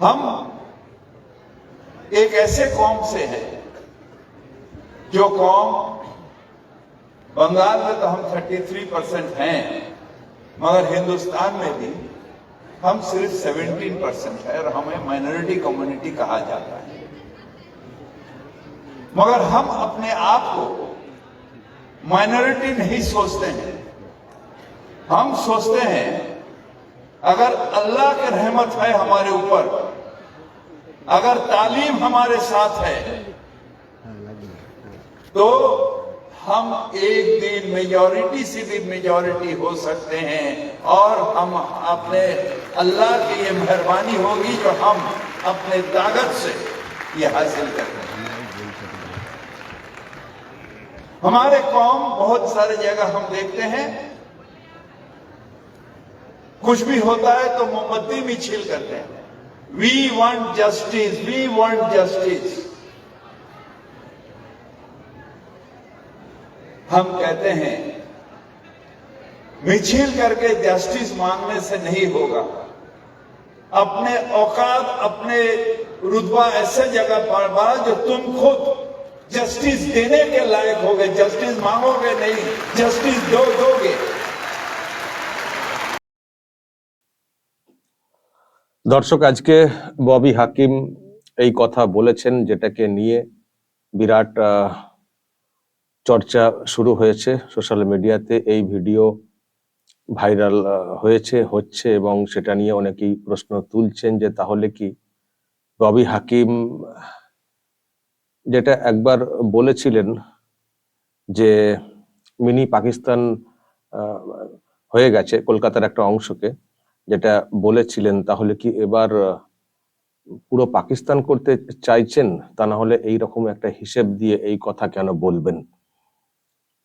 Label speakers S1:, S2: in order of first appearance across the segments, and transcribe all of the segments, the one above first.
S1: ہم ایک ایسے قوم سے ہیں جو قوم بنگال میں تو ہم 33 پرسنٹ ہیں، مگر ہندوستان میں بھی ہم صرف 17 پرسنٹ ہیں اور ہمیں مائنورٹی کمیونٹی کہا جاتا ہے۔ مگر ہم اپنے آپ کو مائنورٹی نہیں سوچتے ہیں۔ ہم سوچتے ہیں، اگر اللہ کی رحمت ہے ہمارے اوپر اگر تعلیم ہمارے ساتھ ہے، تو ہم ایک دن میجورٹی سے بھی میجورٹی ہو سکتے ہیں اور ہم اپنے اللہ کی یہ مہربانی ہوگی جو ہم اپنے طاقت سے یہ حاصل کرتے ہیں۔ ہمارے قوم بہت ساری جگہ ہم دیکھتے ہیں، کچھ بھی ہوتا ہے تو مومبتی بھی چھیل کرتے ہیں۔ We want justice. We want justice. ہم کہتے ہیں، مچھل کر کے جسٹس مانگنے سے نہیں ہوگا اپنے اوقات، اپنے رتبہ ایسے جگہ پر بار جو تم خود جسٹس دینے کے لائق ہوگے جسٹس مانگو گے نہیں جسٹس دو دو گے
S2: দর্শক, আজকে ববি হাকিম এই কথা বলেছেন যেটাকে নিয়ে বিরাট চর্চা শুরু হয়েছে সোশ্যাল মিডিয়াতে। এই ভিডিও ভাইরাল হয়েছে, হচ্ছে এবং সেটা নিয়ে অনেকেই প্রশ্ন তুলছেন যে তাহলে কি ববি হাকিম, যেটা একবার বলেছিলেন যে মিনি পাকিস্তান হয়ে গেছে, কলকাতার একটা অংশকে যেটা বলেছিলেন, তাহলে কি এবার পুরো পাকিস্তান করতে চাইছেন? তা না হলে এই রকম একটা হিসেব দিয়ে এই কথা কেন বলবেন?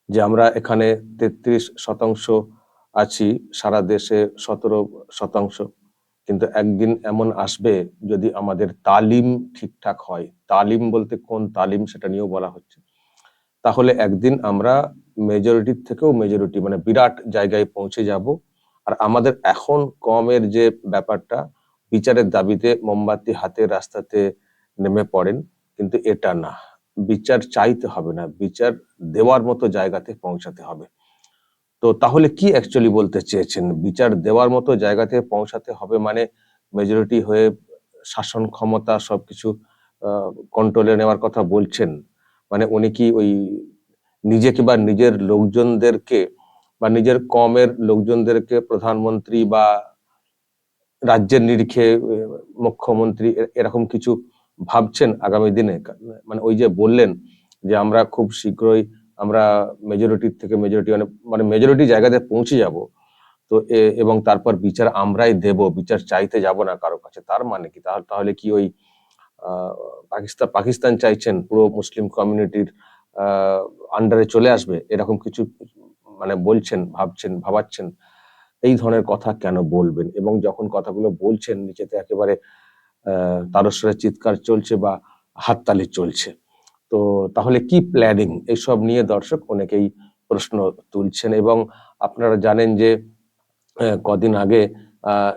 S2: যে আমরা এখানে তেত্রিশ শতাংশ আছি, সারা দেশে সতেরো শতাংশ। কিন্তু একদিন এমন আসবে, যদি আমাদের তালিম ঠিকঠাক হয়। তালিম বলতে কোন তালিম সেটা নিয়েও বলা হচ্ছে। তাহলে একদিন আমরা মেজরিটির থেকেও মেজরিটি মানে বিরাট জায়গায় পৌঁছে যাব। আর আমাদের এখন কমের যে ব্যাপারটা, বিচারের দাবিতে মোমবাতি হাতে রাস্তাতে নেমে পড়েন, কিন্তু এটা না। বিচার চাইতে হবে না, বিচার দেওয়ার মতো জায়গাতে পৌঁছাতে হবে। তো তাহলে কি অ্যাকচুয়ালি বলতে চেয়েছেন? বিচার দেওয়ার মতো জায়গাতে পৌঁছাতে হবে মানে মেজরিটি হয়ে শাসন ক্ষমতা সবকিছু কন্ট্রোলে নেওয়ার কথা বলছেন? মানে উনি কি ওই নিজেকে বা নিজের লোকজনদেরকে বা নিজের কমের লোকজনদেরকে প্রধানমন্ত্রী বা রাজ্যের নিরিখে মুখ্যমন্ত্রী এরকম কিছু ভাবছেন আগামী দিনে। মানে ওই যে বললেন যে আমরা খুব শীঘ্রই আমরা মেজরিটির থেকে মেজরিটি মানে মানে মেজরিটি জায়গাতে পৌঁছে যাব। তো এবং তারপর বিচার আমরাই দেব, বিচার চাইতে যাব না কারও কাছে। তার মানে কি? তাহলে কি ওই পাকিস্তান পাকিস্তান চাইছেন পুরো মুসলিম কমিউনিটির আন্ডারে চলে আসবে? এরকম কিছু মানে বলছেন, ভাবছেন, ভাবাচ্ছেন, এই ধরনের কথা কেন বলবেন? এবং যখন কথাগুলো বলছেন নিচেতে একেবারে, আহ, তারস্বরে চিৎকার চলছে বা হাততালি চলছে। তো তাহলে কি প্ল্যানিং এইসব নিয়ে দর্শক অনেকেই প্রশ্ন তুলছেন এবং আপনারা জানেন যে কদিন আগে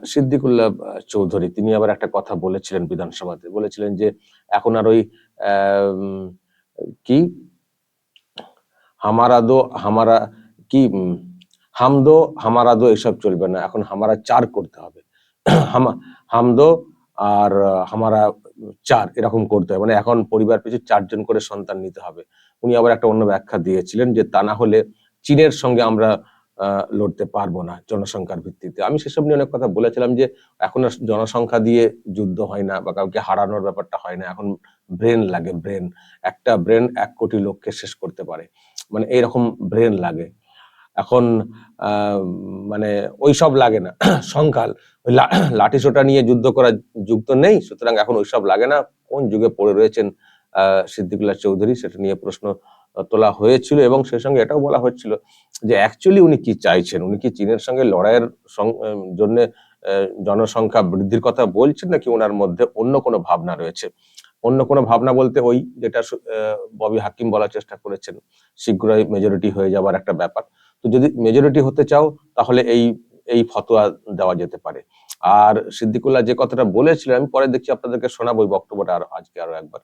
S2: সিদ্দিকুল্লাহ চৌধুরী, তিনি আবার একটা কথা বলেছিলেন বিধানসভাতে। বলেছিলেন যে, এখন আর ওই কি? হামারা দো হামারা কি হামদো হামারা দো এসব চলবে না। এখন হামারা চার করতে হবে। হামা- হামদো আর হামারা চার এরকম করতে হবে। মানে এখন পরিবার পিছু চারজন করে সন্তান নিতে হবে। উনি আবার একটা অন্য ব্যাখ্যা দিয়েছিলেন যে, তা না হলে চীনের সঙ্গে আমরা লড়তে পারব না জনসংখ্যার ভিত্তিতে। আমি সেসব নিয়ে অনেক কথা বলেছিলাম যে, এখন জনসংখ্যা দিয়ে যুদ্ধ হয় না বা কাউকে হারানোর ব্যাপারটা হয় না। এখন ব্রেন লাগে, ব্রেন। একটা ব্রেন এক কোটি লোককে শেষ করতে পারে। মানে এইরকম ব্রেন লাগে। এখন মানে ওইসব লাগে না। সংখ্যাল, ওই লাঠি সোটা নিয়ে যুদ্ধ করার যুগ তো নেই, সুতরাং এখন ওইসব লাগে না। কোন যুগে পড়ে রয়েছেন সিদ্দিকুল্লাহ চৌধুরী সেটা নিয়ে প্রশ্ন তোলা হয়েছিল এবং সেই সঙ্গে এটাও বলা হচ্ছিল যে অ্যাকচুয়ালি উনি কি চাইছেন? উনি কি চীনের সঙ্গে লড়াইয়ের জন্য জনসংখ্যা বৃদ্ধির কথা বলছেন নাকি ওনার মধ্যে অন্য কোনো ভাবনা রয়েছে? অন্য কোনো ভাবনা বলতে ওই যেটা ববি হাকিম বলার চেষ্টা করেছেন, শীঘ্রই মেজরিটি হয়ে যাবার একটা ব্যাপার। তো যদি মেজরিটি হতে চাও, তাহলে এই এই ফতোয়া দেওয়া যেতে পারে। আর সিদ্দিকুল্লাহ যে কথাটা বলেছিলেন, আমি পরে দেখছি আপনাদেরকে শোনাবো ওই বক্তব্যটা আরও, আজকে আরও একবার।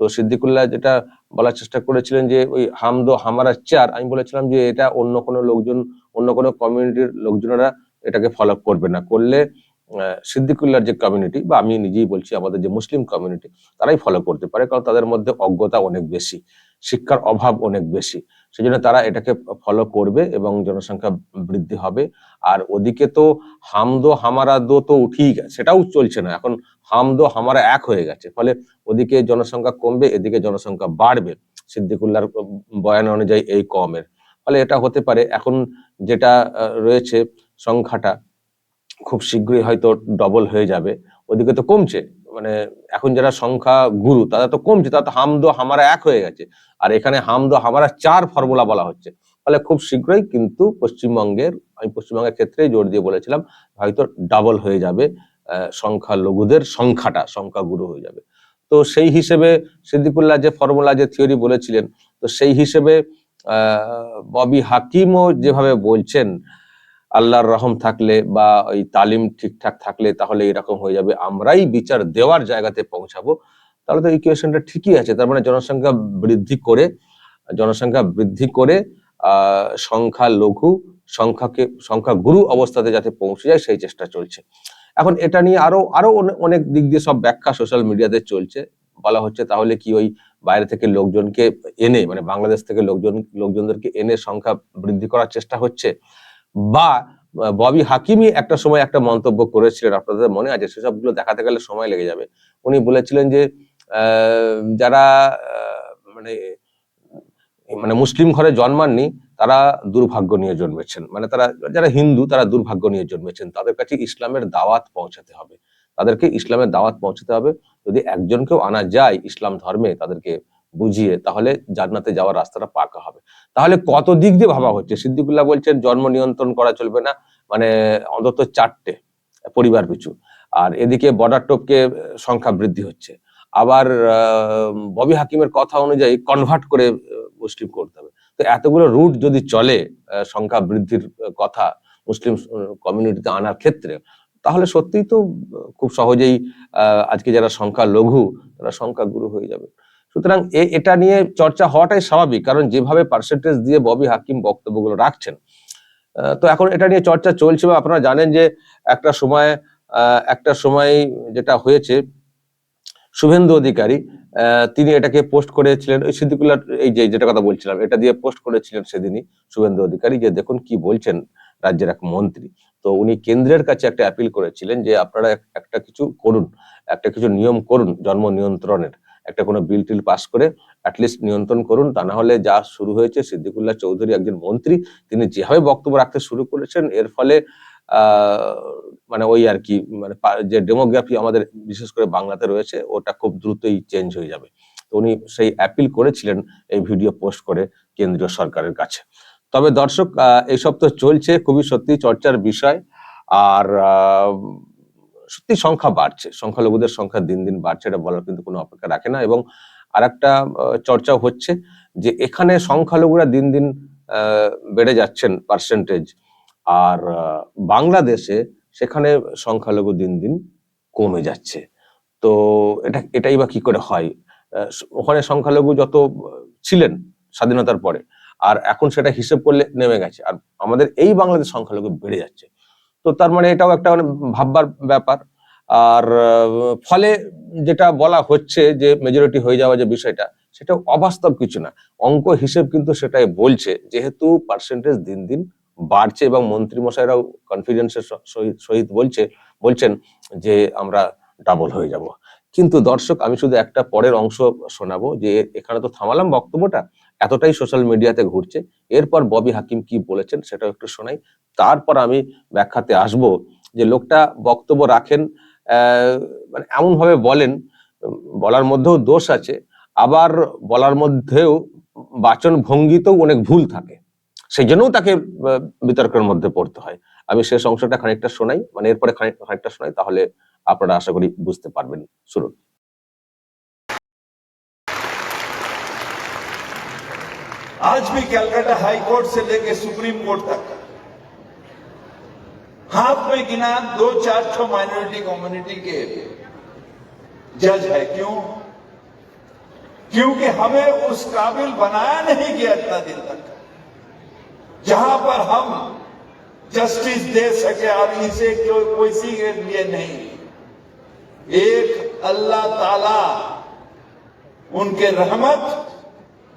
S2: তো সিদ্দিকুল্লাহ যেটা বলার চেষ্টা করেছিলেন যে, ওই হামদো হামারা চার, আমি বলেছিলাম যে, এটা অন্য কোনো লোকজন, অন্য কোনো কমিউনিটির লোকজনেরা এটাকে ফলো করবে না। করলে সিদ্দিকুল্লার যে কমিউনিটি বা আমি নিজেই বলছি আমাদের যে মুসলিম কমিউনিটি তারাই ফলো করতে পারে, কারণ তাদের মধ্যে অজ্ঞতা অনেক বেশি, শিক্ষার অভাব অনেক বেশি। সেই জন্য তারা এটাকে ফলো করবে এবং জনসংখ্যা বৃদ্ধি হবে। আর ওদিকে তো হামদো হামারা দো তো উঠেই গেছে সেটাও চলছে না। এখন হামদো হামারা এক হয়ে গেছে। ফলে ওদিকে জনসংখ্যা কমবে, এদিকে জনসংখ্যা বাড়বে। সিদ্দিকুল্লাহর বয়ান অনুযায়ী এই কমের। ফলে এটা হতে পারে, এখন যেটা রয়েছে সংখ্যাটা, খুব শীঘ্রই হয়তো ডবল হয়ে যাবে। ওদিকে তো কমছে। মানে এখন যারা সংখ্যা গুরু তারা তো কমছে তারা তো হামদো হামারা এক হয়ে গেছে। আর এখানে হামদো হামারা চার ফর্মুলা বলা হচ্ছে। ফলে খুব শীঘ্রই কিন্তু পশ্চিমবঙ্গের আমি পশ্চিমবঙ্গের ক্ষেত্রেই জোর দিয়ে বলেছিলাম হয়তো ডাবল হয়ে যাবে আহ, সংখ্যালঘুদের সংখ্যাটা সংখ্যা গুরু হয়ে যাবে। তো সেই হিসেবে সিদ্দিকুল্লাহ যে ফর্মুলা যে থিওরি বলেছিলেন তো সেই হিসেবে ববি হাকিমও যেভাবে বলছেন আল্লাহর রহম থাকলে বা ওই তালিম ঠিকঠাক থাকলে তাহলে এরকম হয়ে যাবে। আমরাই বিচার দেওয়ার জায়গাতে পৌঁছাবো। তাহলে তো ইকুয়েশনটা ঠিকই আছে। তার মানে জনসংখ্যা বৃদ্ধি করে, জনসংখ্যা বৃদ্ধি করে সংখ্যা লঘু, সংখ্যাকে সংখ্যা গুরু অবস্থাতে যাতে পৌঁছে যায়, সেই চেষ্টা চলছে। এখন এটা নিয়ে আরও আরও অনে- অনেক দিক দিয়ে সব ব্যাখ্যা সোশ্যাল মিডিয়াতে চলছে। বলা হচ্ছে তাহলে কি ওই বাইরে থেকে লোকজনকে এনে মানে বাংলাদেশ থেকে লোকজন, লোকজনদেরকে এনে সংখ্যা বৃদ্ধি করার চেষ্টা হচ্ছে? বা ববি হাকিমই একটা সময় একটা মন্তব্য করেছিলেন আপনাদের মনে? আছে সেসবগুলো দেখাতে গেলে সময় লেগে যাবে। উনি বলেছিলেন যে যারা মানে মানে মুসলিম ঘরে জন্মাননি, তারা দুর্ভাগ্য নিয়ে জন্মেছেন। মানে তারা, যারা হিন্দু, তারা দুর্ভাগ্য নিয়ে জন্মেছেন। তাদের কাছে ইসলামের দাওয়াত পৌঁছাতে হবে। তাদেরকে ইসলামের দাওয়াত পৌঁছাতে হবে। যদি একজনকেও আনা যায় ইসলাম ধর্মে, তাদেরকে বুঝিয়ে তাহলে জান্নাতে যাওয়ার রাস্তাটা পাকা হবে। তাহলে কত দিক দিয়ে ভাবা হচ্ছে? সিদ্দিকুল্লাহ বলছেন, জন্ম নিয়ন্ত্রণ করা চলবে না মানে অন্তত চারটে পরিবার পিছু। আর এদিকে বর্ডার টোপকে সংখ্যা বৃদ্ধি হচ্ছে। আবার ববি হাকিমের কথা অনুযায়ী কনভার্ট করে মুসলিম করতে হবে। তো এতগুলো রুট যদি চলে সংখ্যা বৃদ্ধির কথা মুসলিম কমিউনিটিতে আনার ক্ষেত্রে, তাহলে সত্যিই তো খুব সহজেই আজকে যারা সংখ্যা লঘু তারা সংখ্যা গুরু হয়ে যাবে। সুতরাং এটা নিয়ে চর্চা হওয়াটাই স্বাভাবিক, কারণ যেভাবে পার্সেন্টেজ দিয়ে ববি হাকিম বক্তব্যগুলো রাখছেন তো এখন এটা নিয়ে চর্চা চলছে বা আপনারা জানেন যে একটা সময় একটা সময় যেটা হয়েছে, শুভেন্দু অধিকারী তিনি এটাকে পোস্ট করেছিলেন, ওই সিদ্দিকুল্লাহ, এই যে, যেটা কথা বলছিলাম, এটা দিয়ে পোস্ট করেছিলেন সেদিনই শুভেন্দু অধিকারী যে, দেখুন কি বলছেন রাজ্যের এক মন্ত্রী। তো উনি কেন্দ্রের কাছে একটা অ্যাপিল করেছিলেন যে, আপনারা একটা কিছু করুন, একটা কিছু নিয়ম করুন জন্ম নিয়ন্ত্রণের। একটা কোনো বিল টিল পাস করে অ্যাটলিস্ট নিয়ন্ত্রণ করুন। তা না হলে যা শুরু হয়েছে, সিদ্দিকুল্লাহ চৌধুরী একজন মন্ত্রী, তিনি যেভাবে বক্তব্য রাখতে শুরু করেছেন, এর ফলে মানে ওই আর কি মানে যে ডেমোগ্রাফি আমাদের বিশেষ করে বাংলাতে রয়েছে, ওটা খুব দ্রুতই চেঞ্জ হয়ে যাবে। তো উনি সেই অ্যাপিল করেছিলেন এই ভিডিও পোস্ট করে কেন্দ্রীয় সরকারের কাছে। তবে দর্শক এইসব তো চলছে, খুবই সত্যি চর্চার বিষয়। আর সত্যি সংখ্যা বাড়ছে। সংখ্যালঘুদের সংখ্যা দিন দিন বাড়ছে এটা বলার কিন্তু কোনো অপেক্ষা রাখে না এবং আরেকটা আহ, চর্চা হচ্ছে যে এখানে সংখ্যালঘুরা দিন দিন বেড়ে যাচ্ছেন পার্সেন্টেজ আর বাংলাদেশে সেখানে সংখ্যালঘু দিন দিন কমে যাচ্ছে। তো এটা এটাই বা কি করে হয়? ওখানে সংখ্যালঘু যত ছিলেন স্বাধীনতার পরে আর এখন সেটা হিসেব করলে নেমে গেছে। আর আমাদের এই বাংলাদেশ সংখ্যালঘু বেড়ে যাচ্ছে। তো তার মানে এটাও একটা মানে ভাববার ব্যাপার। আর ফলে যেটা বলা হচ্ছে যে মেজরিটি হয়ে যাওয়া যে বিষয়টা সেটা অবাস্তব কিছু না। অঙ্ক হিসেব কিন্তু সেটাই বলছে, যেহেতু পার্সেন্টেজ দিন দিন বাড়ছে এবং মন্ত্রী মশাইরাও কনফিডেন্সের সহিত বলছে, বলছেন যে আমরা ডাবল হয়ে যাব। কিন্তু দর্শক, আমি শুধু একটা পরের অংশ শোনাবো যে এখানে তো থামালাম বক্তব্যটা এতটাই সোশ্যাল মিডিয়াতে ঘুরছে। এরপর ববি হাকিম কি বলেছেন সেটাও একটু শোনাই। তারপর আমি ব্যাখ্যাতে আসব যে লোকটা বক্তব্য রাখেন মানে এমন ভাবে বলেন, বলার মধ্যেও দোষ আছে, আবার বলার মধ্যেও বাচন ভঙ্গিতেও অনেক ভুল থাকে। সেই জন্যও তাকে বিতর্কের মধ্যে পড়তে হয়। আমি শেষ অংশটা খানিকটা শোনাই মানে এরপরে খানিক- খানিকটা শোনাই, তাহলে আপনারা আশা করি বুঝতে পারবেন শুনুন
S1: آج بھی کلکٹا ہائی کورٹ سے لے کے سپریم کورٹ تک۔ ہاتھ میں
S2: گنا دو چار چھ مائنورٹی کمیونٹی کے جج ہے۔ کیوں؟ کیونکہ ہمیں اس قابل بنایا نہیں گیا اتنا دن تک۔ جہاں پر ہم جسٹس دے سکے اور اسے سی کے لیے نہیں۔ ایک اللہ تعالی ان کے رحمت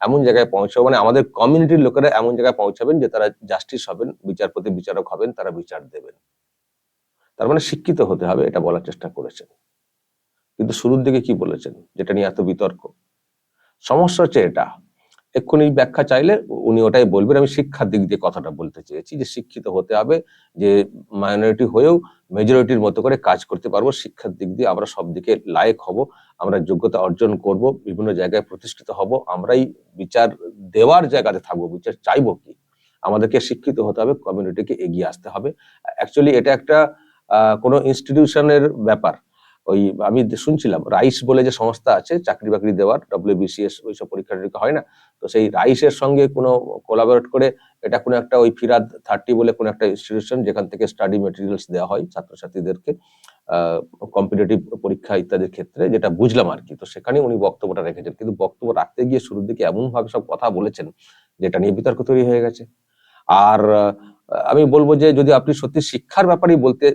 S2: এমন জায়গায় পৌঁছাবো মানে আমাদের কমিউনিটির লোকেরা এমন জায়গায় পৌঁছাবেন যে তারা জাস্টিস হবেন, বিচারপতি, বিচারক হবেন, তারা বিচার দেবেন। তার মানে শিক্ষিত হতে হবে, এটা বলার চেষ্টা করেছেন। কিন্তু শুরুর দিকে কি বলেছেন? যেটা নিয়ে এত বিতর্ক। সমস্যা হচ্ছে এটা এক্ষুনি ব্যাখ্যা চাইলে উনি ওটাই বলবেন। আমি শিক্ষার দিক দিয়ে কথাটা বলতে চেয়েছি যে শিক্ষিত হতে হবে, যে মাইনরিটি হয়েও মেজরিটির মতো করে কাজ করতে পারব। শিক্ষার দিক দিয়ে আমরা সব দিকে লায়ক হব, আমরা যোগ্যতা অর্জন করব, বিভিন্ন জায়গায় প্রতিষ্ঠিত হব, আমরাই বিচার দেওয়ার জায়গাতে থাকব, বিচার চাইব কি? আমাদেরকে শিক্ষিত হতে হবে কমিউনিটিকে এগিয়ে আসতে হবে। অ্যাকচুয়ালি এটা একটা কোনো ইনস্টিটিউশনের ব্যাপার। ওই আমি শুনছিলাম, রাইস বলে যে সংস্থা আছে চাকরি বাকরি দেওয়ার ডব্লিউবিসিএস ওইসব পরীক্ষা টরীক্ষা হয় না? তো সেই রাইসের সঙ্গে কোনো কোলাবোরেট করে এটা কোনো একটা ওই ফিরাদ থার্টি বলে কোনো একটা ইনস্টিটিউশন যেখান থেকে স্টাডি মেটেরিয়ালস দেওয়া হয় ছাত্রছাত্রীদেরকে কম্পিটিটিভ পরীক্ষা ইত্যাদির ক্ষেত্রে যেটা বুঝলাম আর কি। তো সেখানে উনি বক্তব্যটা রেখেছেন। কিন্তু বক্তব্য রাখতে গিয়ে শুরুর দিকে এমনভাবে সব কথা বলেছেন যেটা নিয়ে বিতর্ক তৈরি হয়ে গেছে। আর আমি বলব যে যদি আপনি সত্যি শিক্ষার ব্যাপারেই বলতে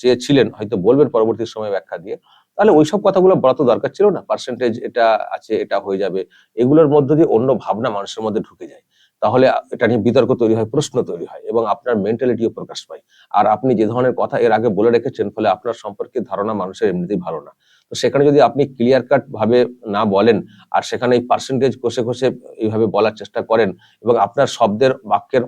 S2: চেয়েছিলেন, হয়তো বলবেন পরবর্তী সময় ব্যাখ্যা দিয়ে তাহলে ওইসব কথাগুলো বলা তো দরকার ছিল না। পার্সেন্টেজ এটা আছে, এটা হয়ে যাবে। এগুলোর মধ্য দিয়ে অন্য ভাবনা মানুষের মধ্যে ঢুকে যায়। তাহলে এটা নিয়ে বিতর্ক তৈরি হয়, প্রশ্ন তৈরি হয় এবং আপনার মেন্টালিটিও প্রকাশ পায়। আর আপনি যে ধরনের কথা এর আগে বলে রেখেছেন, ফলে আপনার সম্পর্কে ধারণা মানুষের এমনিতেই ভালো না। তো সেখানে যদি আপনি ক্লিয়ার কাট ভাবে না বলেন আর সেখানে এই পার্সেন্টেজ কষে কষে এইভাবে বলার চেষ্টা করেন এবং আপনার শব্দের বাক্যের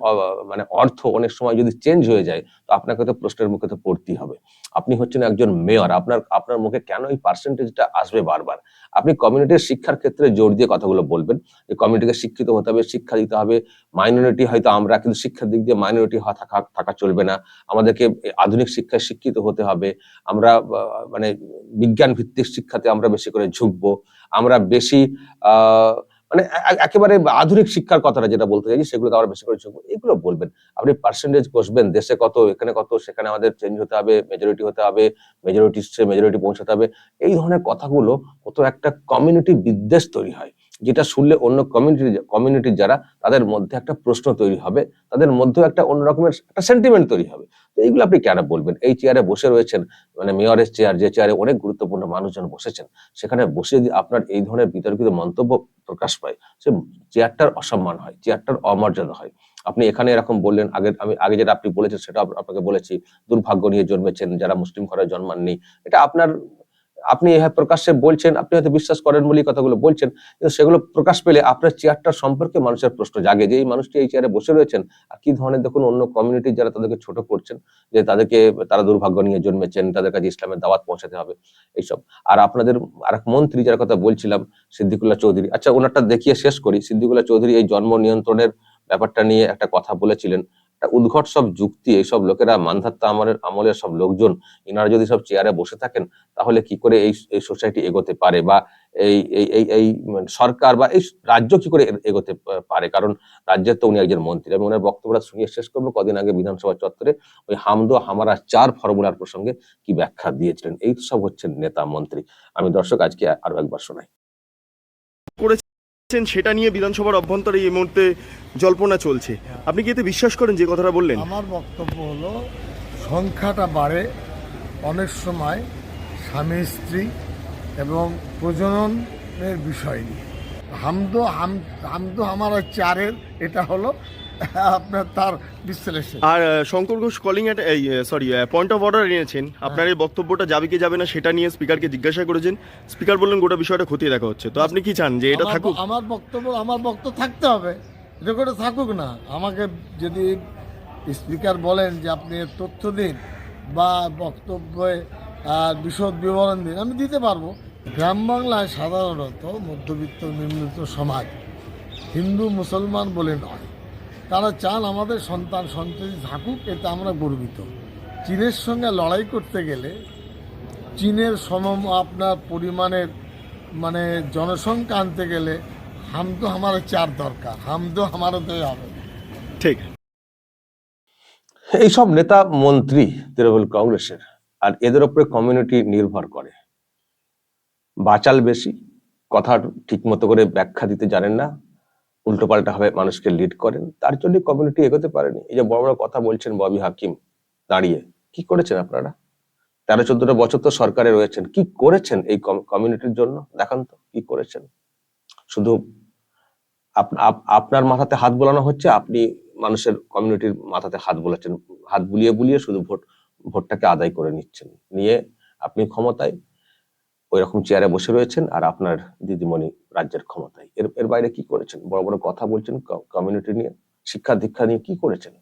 S2: মানে অর্থ অনেক সময় যদি চেঞ্জ হয়ে যায়, তো আপনাকে তো প্রশ্নের মুখে তো পড়তেই হবে। আপনি হচ্ছেন একজন মেয়র আপনার আপনার মুখে কেন এই পার্সেন্টেজটা আসবে বারবার? আপনি কমিউনিটির শিক্ষার ক্ষেত্রে জোর দিয়ে কথাগুলো বলবেন। যে কমিউনিটিকে শিক্ষিত হতে হবে, শিক্ষা দিতে হবে। মাইনরিটি হয়তো আমরা, কিন্তু শিক্ষার দিক দিয়ে মাইনরিটি হওয়া থাকা থাকা চলবে না। আমাদেরকে আধুনিক শিক্ষায় শিক্ষিত হতে হবে। আমরা মানে বিজ্ঞান ভিত্তিক শিক্ষাতে আমরা বেশি করে ঝুঁকবো। আমরা বেশি মানে একেবারে আধুনিক শিক্ষার কথাটা যেটা বলতে চাইছি সেগুলো আমরা বেশি করে ঝুঁকবো। এগুলো বলবেন। আপনি পার্সেন্টেজ কষবেন, দেশে কত, এখানে কত, সেখানে আমাদের চেঞ্জ হতে হবে মেজরিটি হতে হবে মেজরিটি মেজরিটি পৌঁছাতে হবে। এই ধরনের কথাগুলো কত একটা কমিউনিটি বিদ্বেষ তৈরি হয়। যেটা শুনলে অন্য কমিউনিটি কমিউনিটির যারা, তাদের মধ্যে একটা প্রশ্ন তৈরি হবে, তাদের মধ্যেও একটা অন্যরকমের একটা সেন্টিমেন্ট তৈরি হবে। তো এইগুলো আপনি কেন বলবেন? এই চেয়ারে বসে রয়েছেন মানে মেয়রের চেয়ার যে চেয়ারে অনেক গুরুত্বপূর্ণ মানুষজন বসেছেন, সেখানে বসে যদি আপনার এই ধরনের বিতর্কিত মন্তব্য প্রকাশ পায়, সে চেয়ারটার অসম্মান হয় চেয়ারটার অমর্যাদা হয়। আপনি এখানে এরকম বললেন, আগে, আমি, আগে যেটা আপনি বলেছেন সেটা আপনাকে বলেছি, দুর্ভাগ্য নিয়ে জন্মেছেন, যারা মুসলিম ঘরে জন্মাননি, এটা আপনার আপনি এভাবে প্রকাশ্যে বলছেন, আপনি হয়তো বিশ্বাস করেন বলেই কথাগুলো বলছেন, কিন্তু সেগুলো প্রকাশ পেলে আপনার চেয়ারটার সম্পর্কে মানুষের প্রশ্ন জাগে যে, এই মানুষটি এই চেয়ারে বসে রয়েছেন? আর কি ধরনের দেখুন, অন্য কমিউনিটি যারা তাদেরকে ছোট করছেন, যে তাদেরকে তারা দুর্ভাগ্য নিয়ে জন্মেছেন, তাদের কাছে ইসলামের দাওয়াত পৌঁছাতে হবে, এইসব। আর আপনাদের আরেক মন্ত্রী যার কথা বলছিলাম, সিদ্দিকুল্লাহ চৌধুরী আচ্ছা ওনারটা দেখিয়ে শেষ করি। সিদ্দিকুল্লাহ চৌধুরী এই জন্ম নিয়ন্ত্রণের ব্যাপারটা নিয়ে একটা কথা বলেছিলেন। উদ্ঘট সব যুক্তি, এইসব লোকেরা মানধাত্তা আমলের আমলের সব লোকজন, ইনারা যদি সব চেয়ারে বসে থাকেন, তাহলে কি করে এই এই সোসাইটি এগোতে পারে? বা এই এই এই সরকার বা এই রাজ্য কি করে এগোতে পারে? কারণ রাজ্যের তো উনি একজন মন্ত্রী। আমি ওনার বক্তব্যটা শুনিয়ে শেষ করব। কদিন আগে বিধানসভা চত্বরে ওই হামদো হামারা চার ফর্মুলার প্রসঙ্গে কি ব্যাখ্যা দিয়েছিলেন? এই সব হচ্ছেন নেতা মন্ত্রী। আমি দর্শক, আজকে আরও একবার শোনাই।
S3: সেটা নিয়ে বিধানসভার অভ্যন্তরে এই মুহূর্তে জল্পনা চলছে। আপনি কি এতে বিশ্বাস করেন যে কথাটা বললেন?
S4: আমার বক্তব্য হলো, সংখ্যাটা বাড়ে অনেক সময় স্বামী, স্ত্রী এবং প্রজননের বিষয় নিয়ে। হামদো হাম, হামদো আমার চারের এটা হলো আপনার তার বিশ্লেষণ।
S3: আর শঙ্কর ঘোষ কলিং এট এই সরি পয়েন্ট অফ অর্ডার এনেছেন। আপনার এই বক্তব্যটা যাবে কি যাবে না সেটা নিয়ে স্পিকারকে জিজ্ঞাসা করেছেন। স্পিকার বললেন গোটা বিষয়টা খতিয়ে দেখা হচ্ছে। তো আপনি কি চান যে এটা থাকুক?
S4: আমার বক্তব্য আমার বক্তব্য থাকতে হবে। করে থাকুক না। আমাকে যদি স্পিকার বলেন যে আপনি তথ্য দিন বা বক্তব্যে বিশদ বিবরণ দিন আমি দিতে পারব। গ্রাম বাংলায় সাধারণত মধ্যবিত্ত নিম্নিত সমাজ হিন্দু মুসলমান বলে নয়। তারা চান আমাদের সন্তান সন্ততি থাকুক এতে আমরা গর্বিত। চীনের সঙ্গে লড়াই করতে গেলে চীনের সম আপনার পরিমাণের মানে জনসংখ্যা আনতে গেলে হাম তো আমার চার দরকার হাম তো আমারও তো হবে।
S3: ঠিক।
S2: এইসব নেতা মন্ত্রী তৃণমূল কংগ্রেসের আর এদের উপরে কমিউনিটি নির্ভর করে। বাচাল বেশি কথা ঠিক মতো করে ব্যাখ্যা দিতে জানেন না উল্টোপাল্টা ভাবে মানুষকে লিড করেন, তার জন্য কমিউনিটি এগোতে পারেনি। এই যে বড় বড় কথা বলছেন ববি হাকিম দাঁড়িয়ে, কি করেছেন আপনারা? তেরো চোদ্দটা বছর তো সরকারে রয়েছেন, কি করেছেন এই কমিউনিটির জন্য? দেখান তো, কি করেছেন? শুধু আপ- আপ- আপনার মাথাতে হাত বোলানো হচ্ছে, আপনি মানুষের কমিউনিটির মাথাতে হাত বোলাচ্ছেন, হাত বুলিয়ে বুলিয়ে শুধু ভোট, ভোটটাকে আদায় করে নিচ্ছেন। নিয়ে আপনি ক্ষমতায় ওই রকম চেয়ারে বসে রয়েছেন আর আপনার দিদিমণি রাজ্যের ক্ষমতায়। এর এর বাইরে কি করেছেন? বড় বড় কথা বলছেন কমিউনিটি নিয়ে। শিক্ষা দীক্ষা নিয়ে কি করেছেন?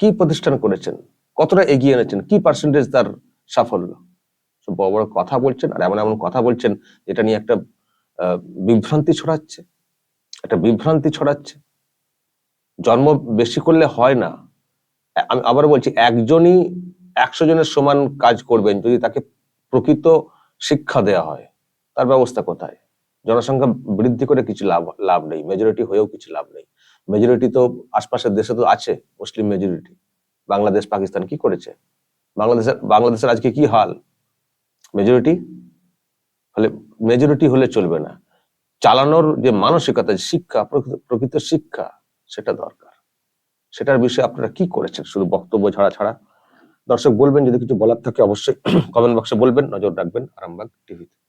S2: কি প্রতিষ্ঠান করেছেন? কতটা এগিয়ে এনেছেন? কি পার্সেন্টেজ তার সাফল্য? বড় বড় কথা বলছেন আর এমন এমন কথা বলছেন যেটা নিয়ে একটা বিভ্রান্তি ছড়াচ্ছে। একটা বিভ্রান্তি ছড়াচ্ছে। জন্ম বেশি করলে হয় না। আমি আবার বলছি, একজনই একশো জনের সমান কাজ করবেন যদি তাকে প্রকৃত শিক্ষা দেওয়া হয়, তার ব্যবস্থা কোথায়? জনসংখ্যা বৃদ্ধি করে কিছু লাভ লাভ নেই মেজরিটি হয়েও কিছু লাভ নেই। মেজরিটি তো আশপাশের দেশে তো আছে মুসলিম মেজরিটি বাংলাদেশ, পাকিস্তান কি করেছে? বাংলাদেশের বাংলাদেশের আজকে কি হাল? মেজরিটি হলে মেজরিটি হলে চলবে না। চালানোর যে মানসিকতা শিক্ষা প্রকৃত শিক্ষা, সেটা দরকার। সেটার বিষয়ে আপনারা কি করেছেন? শুধু বক্তব্য ছাড়া ছাড়া? দর্শক বলবেন যদি কিছু বলার থাকে অবশ্যই কমেন্ট বক্সে বলবেন নজর রাখবেন আরামবাগ টিভিতে।